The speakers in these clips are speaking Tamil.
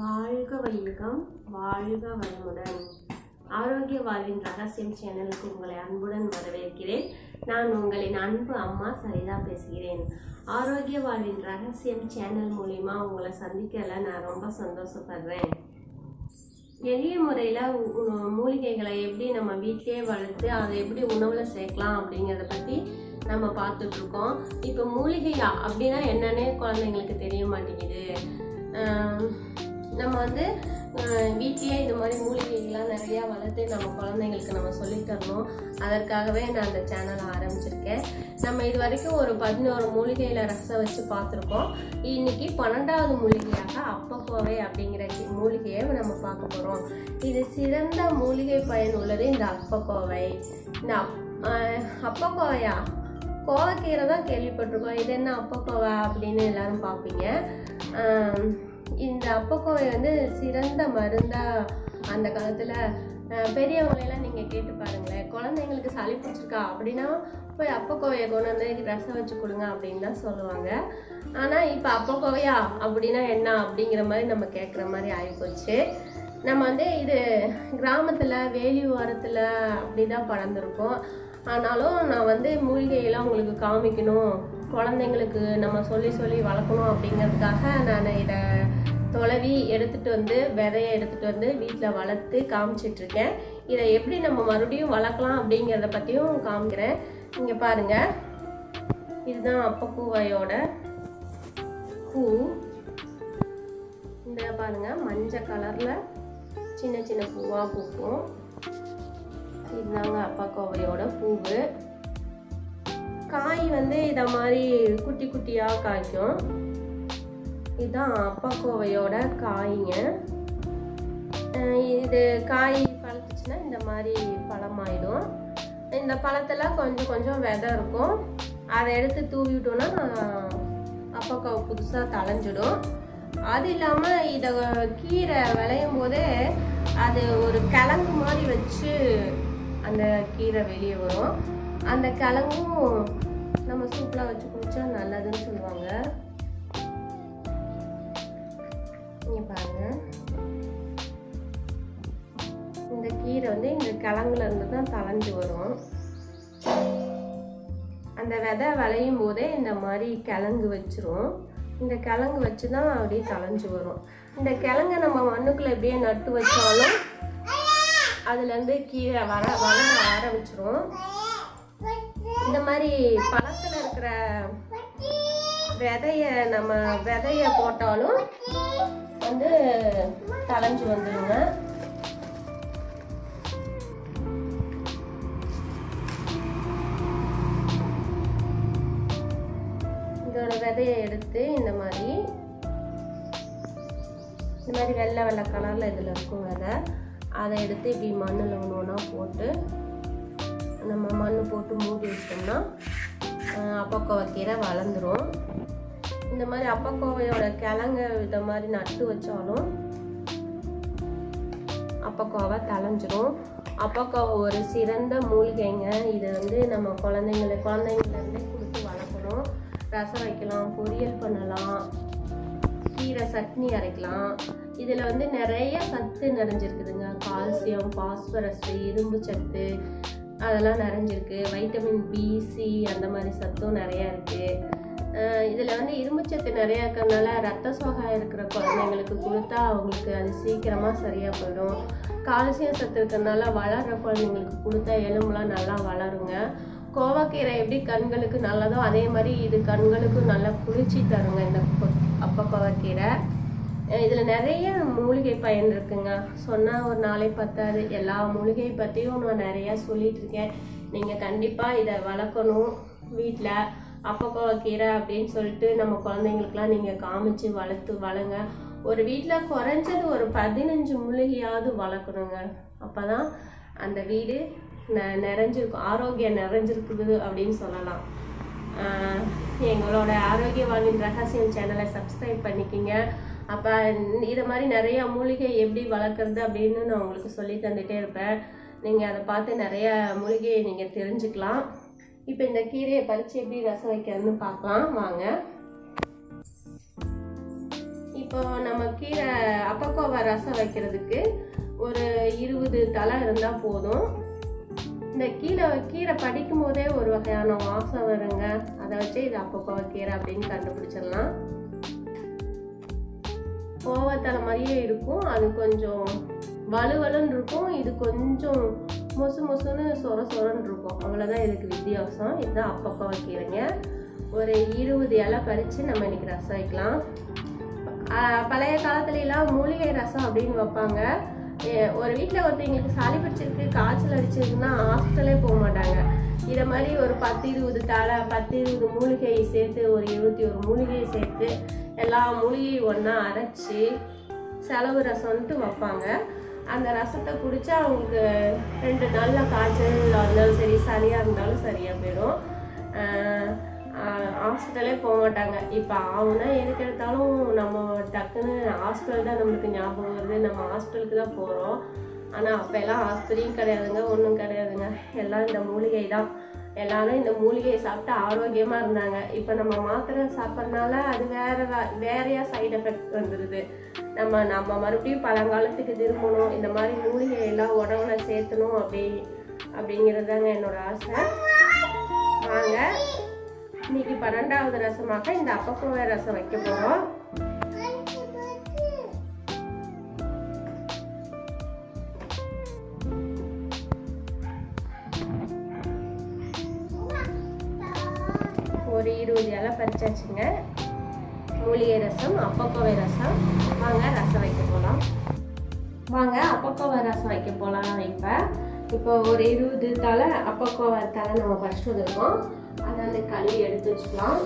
வாழ்க வையகம் வாழ்க வளமுடன். ஆரோக்கிய வாழ்வின் ரகசியம் சேனலுக்கு உங்களை அன்புடன் வரவேற்கிறேன். நான் உங்களின் அன்பு அம்மா சரிதா பேசுகிறேன். ஆரோக்கிய வாழ்வின் ரகசியம் சேனல் மூலிமா உங்களை சந்திக்கல நான் ரொம்ப சந்தோஷப்படுறேன். எளிய முறையில் மூலிகைகளை எப்படி நம்ம வீட்டிலேயே வளர்த்து அதை எப்படி உணவில் சேர்க்கலாம் அப்படிங்கிறத பற்றி நம்ம பார்த்துட்ருக்கோம். இப்போ மூலிகையா அப்படின்னா என்னன்னே குழந்தைங்களுக்கு தெரிய மாட்டேங்குது. நம்ம வந்து அஹ், இந்த மாதிரி மூலிகைகள்லாம் நிறையா வளர்த்து நம்ம குழந்தைங்களுக்கு நம்ம சொல்லித்தரணும் அதற்காகவே நான் அந்த சேனலை ஆரம்பிச்சிருக்கேன். நம்ம இது வரைக்கும் ஒரு பதினோரு மூலிகையில் ரசம் வச்சு பார்த்துருக்கோம். இன்னைக்கு பன்னெண்டாவது மூலிகையாக அப்பக்கோவை அப்படிங்கிற மூலிகையை நம்ம பார்க்க போகிறோம் இது சிறந்த மூலிகை பயன் உள்ளது இந்த அப்பக்கோவை இந்த அப்- கோவக்கீரை தான் கேள்விப்பட்டிருக்கோம். இது என்ன அப்பக்கோவை அப்படின்னு எல்லாரும் பார்ப்பீங்க. இந்த அப்பக்கோவை வந்து சிறந்த மருந்தா அந்த காலத்தில் பெரியவங்களெல்லாம் நீங்கள் கேட்டு பாருங்களேன். குழந்தைங்களுக்கு சளி பிடிச்சிருக்கா அப்படின்னா போய் அப்பக்கோவையை கொண்டு வந்து ரசம் வச்சு கொடுங்க அப்படின்னு தான் சொல்லுவாங்க. ஆனால் இப்போ அப்பக்கோவையா அப்படின்னா என்ன அப்படிங்கிற மாதிரி நம்ம கேட்குற மாதிரி ஆகிப்போச்சு நம்ம வந்து இது கிராமத்தில் வேலி ஓரத்தில் அப்படி தான் பறந்துருக்கோம் ஆனாலும் நான் வந்து மூலிகையெல்லாம் உங்களுக்கு காமிக்கணும் குழந்தைங்களுக்கு நம்ம சொல்லி சொல்லி வளர்க்கணும் அப்படிங்கிறதுக்காக நான் இதை தொலைவி எடுத்துகிட்டு வந்து விதையை எடுத்துகிட்டு வந்து வீட்டில் வளர்த்து காமிச்சிட்ருக்கேன். இதை எப்படி நம்ம மறுபடியும் வளர்க்கலாம் அப்படிங்கிறத பற்றியும் காமிக்கிறேன். இங்கே பாருங்கள் இதுதான் அப்பக்கூவாயோட பூ. இந்த பாருங்கள் மஞ்சள் கலரில் சின்ன சின்ன பூவாக பூக்கும். இதுதாங்க அப்பா கோவையோட பூவு. காய் வந்து இதை மாதிரி குட்டி குட்டியாக காய்க்கும். இதுதான் அப்பா கோவையோட காய்ங்க இது காய் பழுத்துச்சுன்னா இந்த மாதிரி பழமாயிடும். இந்த பழத்தில் கொஞ்சம் கொஞ்சம் விதை இருக்கும். அதை எடுத்து தூவி விட்டோன்னா அப்பக்காவை புதுசாக தளைஞ்சிடும். அது இல்லாமல் இதை கீரை விளையும் போதே அது ஒரு கிழங்கு மாதிரி வச்சு அந்த கீரை வெளியே வரும். அந்த கிழங்கும் நம்ம சூப்பில் வச்சு குடித்தா நல்லதுன்னு சொல்லுவாங்க. நீங்கள் பாருங்கள் இந்த கீரை வந்து இந்த கிழங்குலேருந்து தான் தளஞ்சு வரும். அந்த விதை விளையும் போதே இந்த மாதிரி கிழங்கு வச்சிரும். இந்த கிழங்கு வச்சு தான் அப்படியே தளைஞ்சு வரும். இந்த கிழங்கை நம்ம மண்ணுக்குள்ளே எப்படியே நட்டு வச்சாலும் அதுலேருந்து கீரை வர வளர ஆரம்பிச்சிரும். இந்த மாதிரி பழத்தில் இருக்கிற விதைய நம்ம விதைய போட்டாலும் வந்து தலைஞ்சு வந்துடுங்க இதோட விதையை எடுத்து இந்த மாதிரி இந்த மாதிரி வெள்ளை வெள்ளை கலரில் இதில் இருக்கும் விதை. அதை எடுத்து இப்படி மண்ணில் ஒன்று ஒன்றா போட்டு நம்ம மண் போட்டு மூடி வச்சோம்னா அப்பக்கோ கீரை வளர்ந்துரும். இந்த மாதிரி அப்பக்கோவையோட கிழங்க இந்த மாதிரி நட்டு வச்சாலும் அப்பக்கோவை தலைஞ்சிரும் அப்பக்கோவை ஒரு சிறந்த மூலிகைங்க. இது வந்து நம்ம குழந்தைங்கள குழந்தைங்களே கொடுத்து வளர்க்கணும். ரசம் வைக்கலாம் பொரியல் பண்ணலாம் கீரை சட்னி அரைக்கலாம். இதில் வந்து நிறைய சத்து நிறைஞ்சிருக்குதுங்க. கால்சியம் பாஸ்பரஸ் இரும்பு சத்து அதெல்லாம் நிறைஞ்சிருக்கு. வைட்டமின் பி சி அந்த மாதிரி சத்தும் நிறையா இருக்குது இதில் வந்து இரும்புச்சத்து நிறையா இருக்கிறதுனால ரத்த சோகா இருக்கிற குழந்தைங்களுக்கு கொடுத்தா அவங்களுக்கு அது சீக்கிரமாக சரியாக போயிடும். கால்சியம் சத்து இருக்கிறதுனால வளர்கிற குழந்தைங்களுக்கு கொடுத்தா எலும்புலாம் நல்லா வளருங்க. கோவக்கீரை எப்படி கண்களுக்கு நல்லதோ அதே மாதிரி இது கண்களுக்கும் நல்லா குளிர்ச்சி தருங்க இந்த அப்போ கோவக்கீரை. இதில் நிறைய மூலிகை பயன் இருக்குங்க. சொன்னால் ஒரு நாளை பத்தாது. எல்லா மூலிகை பற்றியும் நான் நிறையா சொல்லிகிட்ருக்கேன் நீங்கள் கண்டிப்பாக இதை வளர்க்கணும் வீட்டில் அப்பக்கோவக்கீரை அப்படின்னு சொல்லிட்டு நம்ம குழந்தைங்களுக்குலாம் நீங்கள் காமிச்சு வளர்த்து வளங்க ஒரு வீட்டில் குறைஞ்சது ஒரு பதினஞ்சு மூலிகையாவது வளர்க்கணுங்க. அப்போ தான் அந்த வீடு ந நிறைஞ்சிருக்கும். ஆரோக்கியம் நிறைஞ்சிருக்குது அப்படின்னு சொல்லலாம். எங்களோட ஆரோக்கிய வாழ்வின் ரகசியம் சேனலை சப்ஸ்கிரைப் பண்ணிக்கிங்க. அப்போ இது மாதிரி நிறையா மூலிகை எப்படி வளர்க்குறது அப்படின்னு நான் உங்களுக்கு சொல்லி தந்துகிட்டே இருப்பேன். நீங்கள் அதை பார்த்து நிறைய மூலிகையை நீங்கள் தெரிஞ்சுக்கலாம். இப்போ இந்த கீரையை பறித்து எப்படி ரசம் வைக்கிறதுன்னு பார்க்கலாம். வாங்க. இப்போ நம்ம கீரை அப்பக்கோவா ரசம் வைக்கிறதுக்கு ஒரு இருபது தலை இருந்தால் போதும். இந்த கீரை கீரை படிக்கும் போதே ஒரு வகையான வாசம் வருங்க. அதை வச்சு இது அப்பக்கோவா கீரை அப்படின்னு கண்டுபிடிச்சிடலாம். கோவத்தலை மாதிரியே இருக்கும். அது கொஞ்சம் வலுவலுன்னு இருக்கும். இது கொஞ்சம் மொசு மொசுன்னு சொர சொரன்னு இருக்கும். அவ்வளோதான் இதுக்கு வித்தியாசம். இதுதான் அப்பப்போ வைக்கிறீங்க. ஒரு இருபது இலை பறித்து நம்ம இன்றைக்கி ரசம் வைக்கலாம். பழைய காலத்துலலாம் மூலிகை ரசம் அப்படின்னு வைப்பாங்க. ஒரு வீட்டில் ஒருத்தவங்களுக்கு சளி பிடிச்சிருக்கு காய்ச்சல் அடிச்சிருக்குன்னா ஹாஸ்பிட்டலே போக மாட்டாங்க. இதை மாதிரி ஒரு பத்து இருபது தலை பத்து இருபது மூலிகையை சேர்த்து ஒரு இருபத்தி ஒரு மூலிகையை சேர்த்து எல்லா மூலிகையும் ஒன்றா அரைச்சி செலவு ரசம்ன்ட்டு வைப்பாங்க. அந்த ரசத்தை குடித்தா அவங்களுக்கு ரெண்டு நாளில் காய்ச்சல் இருந்தாலும் சரி சளியாக இருந்தாலும் சரியாக போயிடும். ஹாஸ்பிட்டலே போக மாட்டாங்க. இப்போ ஆகுனா எதுக்கு எடுத்தாலும் நம்ம டக்குன்னு ஹாஸ்பிட்டல் தான் நம்மளுக்கு ஞாபகம் வருது. நம்ம ஹாஸ்பிட்டலுக்கு தான் போகிறோம் ஆனால் அப்போ எல்லாம் ஹாஸ்பிட்டலும் கிடையாதுங்க ஒன்றும் கிடையாதுங்க. எல்லாம் இந்த மூலிகை தான் எல்லாரும் இந்த மூலிகையை சாப்பிட்டு ஆரோக்கியமாக இருந்தாங்க. இப்போ நம்ம மாத்திரை சாப்பிட்றதுனால அது வேற வேறையா சைடு எஃபெக்ட் வந்துடுது நம்ம நம்ம மறுபடியும் பழங்காலத்துக்கு திரும்பணும். இந்த மாதிரி மூலிகை எல்லாம் உடம்புல சேர்த்தணும் அப்படி அப்படிங்கிறது தாங்க என்னோட ஆசை. வாங்க இன்னைக்கு பன்னெண்டாவது ரசமாக இந்த அப்பக்கோவை ரசம் வைக்க போகிறோம் இருபது இலை பறிச்சாச்சுங்க. மூலிகை ரசம் அப்பக்கோவை ரசம். வாங்க ரசம் வைக்க போகலாம் வாங்க அப்பக்கோவை ரசம் வைக்க போகலாம் இப்போ. இப்போ ஒரு இருபது தலை அப்பக்கோவை தலை நம்ம பறிச்சு வந்திருக்கோம். அதை வந்து கழுவி எடுத்து வச்சுக்கலாம்.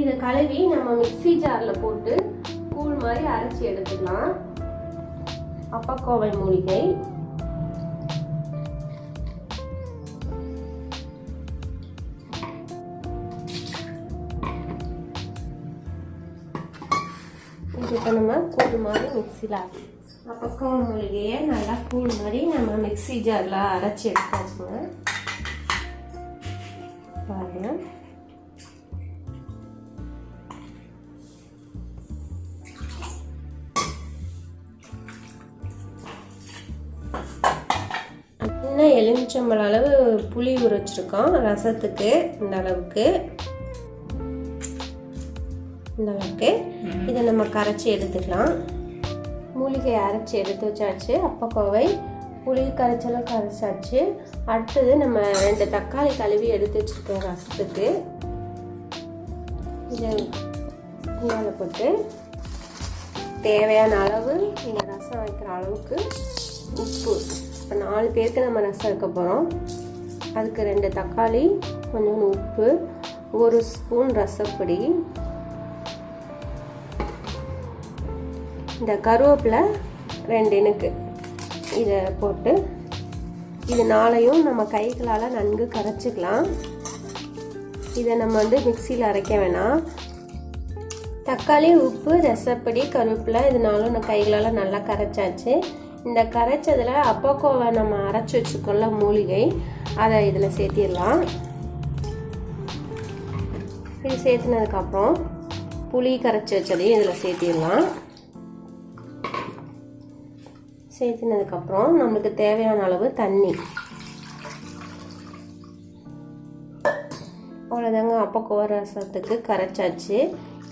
இதை கழுவி நம்ம மிக்ஸி ஜாரில் போட்டு கூழ் மாதிரி அரைச்சி எடுத்துக்கலாம். அப்பக்கோவை மூலிகை. நம்ம கூழ் மாதிரி மிக்சியில் அப்பக்கோவை மூலிகையை நல்லா கூழ் மாதிரி நம்ம மிக்ஸி ஜாரில் அரைச்சி எடுத்தாச்சுங்க. பாருங்க. இன்னும் எலுமிச்சம்பழம் அளவு புளி உரைச்சிருக்கோம் ரசத்துக்கு இந்த அளவுக்கு. அளவுக்கு இதை நம்ம கரைச்சி எடுத்துக்கலாம். மூலிகை அரைச்சி எடுத்து வச்சாச்சு. அப்பக்கோவை புளி கரைச்சலும் கரைச்சாச்சு. அடுத்தது நம்ம ரெண்டு தக்காளி கழுவி எடுத்து வச்சுருக்கோம் ரசத்துக்கு. இதை மேலே போட்டு தேவையான அளவு இந்த ரசம் வைக்கிற அளவுக்கு உப்பு. இப்போ நாலு பேருக்கு நம்ம ரசம் வைக்க போகிறோம் அதுக்கு ரெண்டு தக்காளி கொஞ்சோண்டு உப்பு ஒரு ஸ்பூன் ரசப்பொடி இந்த கருவேப்பிலை ரெண்டு இனுக்கு. இதை போட்டு இது நாளையும் நம்ம கைகளால் நன்கு கரைச்சிக்கலாம். இதை நம்ம வந்து மிக்சியில் அரைக்க வேணாம். தக்காளி உப்பு ரசப்படி கருவேப்பிலை இதனாலும் நாளும் நான் கைகளால் நல்லா கரைச்சாச்சு. இந்த கரைச்சதில் அப்பக்கோவை நம்ம அரைச்சி வச்சுக்கொள்ள மூலிகை அதை இதில் சேர்த்திடலாம். இது சேர்த்துனதுக்கப்புறம் புளி கரைச்சி வச்சதையும் இதில் சேர்த்திடலாம். சேர்த்தினதுக்கப்புறம் நம்மளுக்கு தேவையான அளவு தண்ணி. அவ்வளோதாங்க அப்பக்கோவ ரசத்துக்கு கரைச்சாச்சு.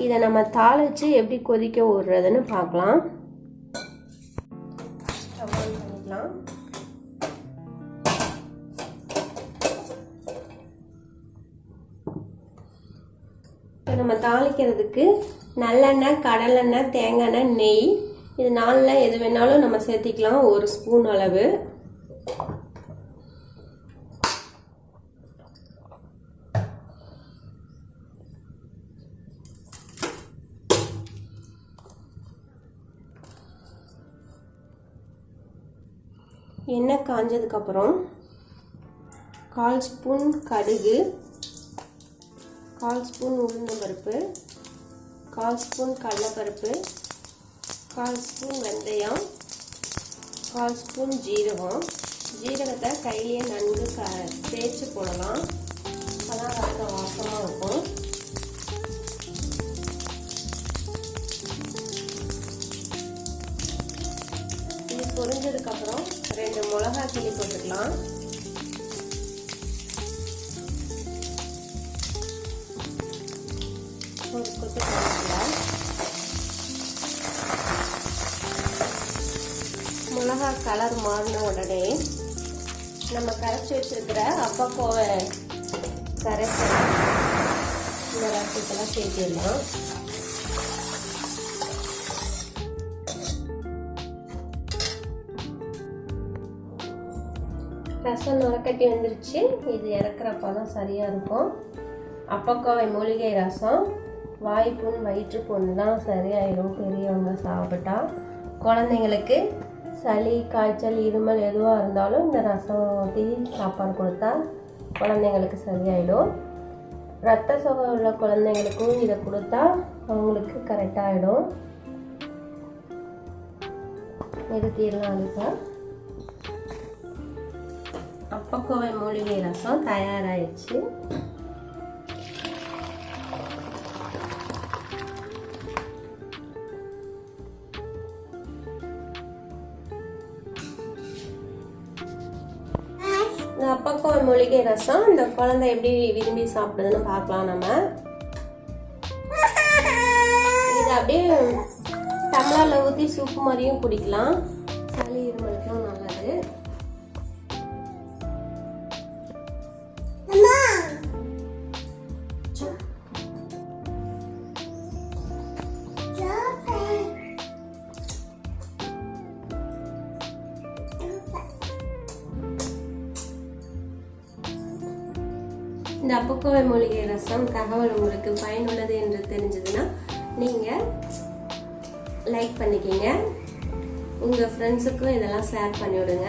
இதை நம்ம தாளித்து எப்படி கொதிக்க விடுறதுன்னு பார்க்கலாம். பண்ணிக்கலாம். இப்போ நம்ம தாளிக்கிறதுக்கு நல்லெண்ணெய் கடலெண்ணெய் தேங்காய் எண்ணெய் நெய் இது நாலில் எது வேணாலும் நம்ம சேர்த்திக்கலாம். ஒரு ஸ்பூன் அளவு. எண்ணெய் காஞ்சதுக்கப்புறம் கால் ஸ்பூன் கடுகு கால் ஸ்பூன் உளுந்தம்பருப்பு கால் ஸ்பூன் கடலைப்பருப்பு கால் ஸ்பூன் வெந்தயம் கால் ஸ்பூன் ஜீரகம். ஜீரகத்தை கையிலே நன்கு க தேய்ச்சி போடலாம். அப்போதான் ரத்த வாசமாக இருக்கும். இது பொரிஞ்சதுக்கப்புறம் ரெண்டு மிளகாய் கிளி போட்டுக்கலாம். ஒரு கொத்து போட்டுக்கலாம் மிளகா கலர் மாறின உடனே நம்ம கரைச்சி வச்சிருக்கிற அப்பக்கோவை கரைச்சி இந்த ரசத்தெல்லாம் சேர்த்திடலாம். ரசம் நுரக்கட்டி வந்துருச்சு. இது இறக்குறப்ப தான் சரியாக இருக்கும். அப்பக்கோவை மூலிகை ரசம் வாய்ப்புண் வயிற்றுப்புண்லாம் சரியாயிடும் பெரியவங்க சாப்பிட்டா. குழந்தைங்களுக்கு சளி காய்ச்சல் இருமல் எதுவாக இருந்தாலும் இந்த ரசம் ஊற்றி சாப்பாடு கொடுத்தா குழந்தைங்களுக்கு சரியாயிடும். ரத்த சோகை உள்ள குழந்தைங்களுக்கும் இதை கொடுத்தா அவங்களுக்கு கரெக்டாகிடும் நிறுத்திடலாம் இப்போ அப்பக்கோவை மூலிகை ரசம் தயாராகிடுச்சு பக்கம் அப்பக்கோவை மூலிகை ரசம் இந்த குழந்தை எப்படி விரும்பி சாப்பிடுதுன்னு பார்க்கலாம் நம்ம. இது அப்படியே டம்ளரில் ஊற்றி சூப்பு மாதிரியும் குடிக்கலாம். இந்த அப்பக்கோவை மூலிகை ரசம் தகவல் உங்களுக்கு பயனுள்ளது என்று தெரிஞ்சதுன்னா நீங்கள் லைக் பண்ணிக்கிங்க. உங்கள் ஃப்ரெண்ட்ஸுக்கும் இதெல்லாம் ஷேர் பண்ணிவிடுங்க.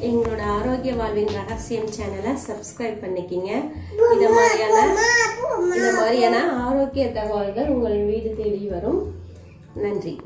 எங்களோட ஆரோக்கிய வாழ்வின் ரகசியம் சேனலை சப்ஸ்கிரைப் பண்ணிக்கிங்க. இந்த மாதிரியான இந்த மாதிரியான ஆரோக்கிய தகவல்கள் உங்கள் வீடு தேடி வரும். நன்றி.